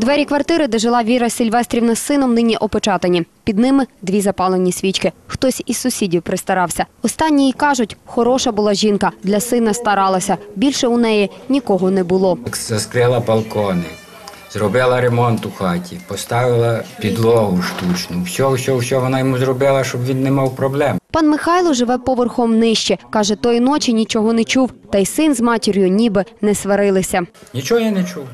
Двері квартири, де жила Віра Сільвестрівна з сином, нині опечатані. Під ними дві запалені свічки. Хтось із сусідів пристарався. Останні й кажуть, хороша була жінка, для сина старалася. Більше у неї нікого не було. Заскрила балкони, зробила ремонт у хаті, поставила підлогу штучну. Все, все, все вона йому зробила, щоб він не мав проблем. Пан Михайло живе поверхом нижче. Каже, тої ночі нічого не чув, та й син з матір'ю ніби не сварилися. Нічого я не чув.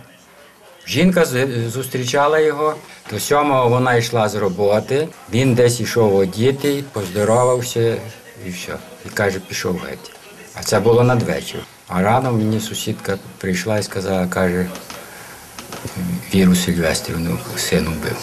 Жінка зустрічала його. До сьомого вона йшла з роботи. Він десь йшов одітий, поздоровався і все. І каже, пішов геть. А це було надвечір. А рано мені сусідка прийшла і сказала, каже, Віру Сильвестрівну син убив.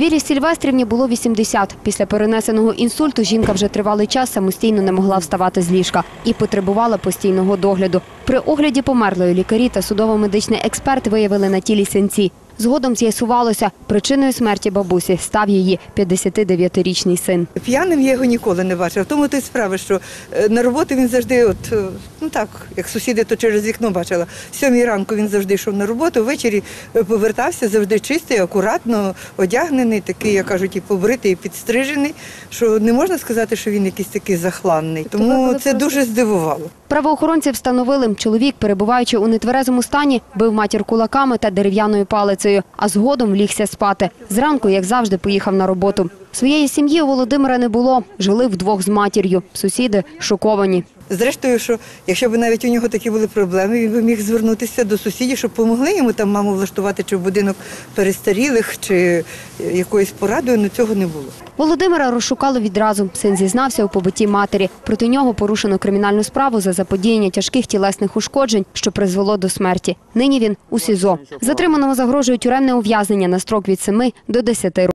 Вірі Сільвестрівні було 80. Після перенесеного інсульту жінка вже тривалий час самостійно не могла вставати з ліжка і потребувала постійного догляду. При огляді померлої лікарі та судово-медичний експерт виявили на тілі синці. Згодом з'ясувалося, причиною смерті бабусі став її 59-річний син. П'яним я його ніколи не бачила. В тому то й справа, що е, на роботу він завжди, от е, ну так, як сусіди, то через вікно бачила. Сьомій ранку він завжди йшов на роботу, ввечері е, повертався завжди чистий, акуратно одягнений, такий, як кажуть, і побритий, і підстрижений. Що не можна сказати, що він якийсь такий захланний. Тому це дуже здивувало. Правоохоронці встановили, чоловік, перебуваючи у нетверезому стані, бив матір кулаками та дерев'яною палицею, а згодом лігся спати. Зранку, як завжди, поїхав на роботу. Своєї сім'ї у Володимира не було. Жили вдвох з матір'ю. Сусіди шоковані. Зрештою, що якщо б навіть у нього такі були проблеми, він би міг звернутися до сусідів, щоб допомогли йому там маму влаштувати чи в будинок перестарілих, чи якоюсь порадою, але цього не було. Володимира розшукали відразу. Син зізнався у побитті матері. Проти нього порушено кримінальну справу за заподіяння тяжких тілесних ушкоджень, що призвело до смерті. Нині він у СІЗО. Затриманому загрожує тюремне ув'язнення на строк від 7 до 10 років.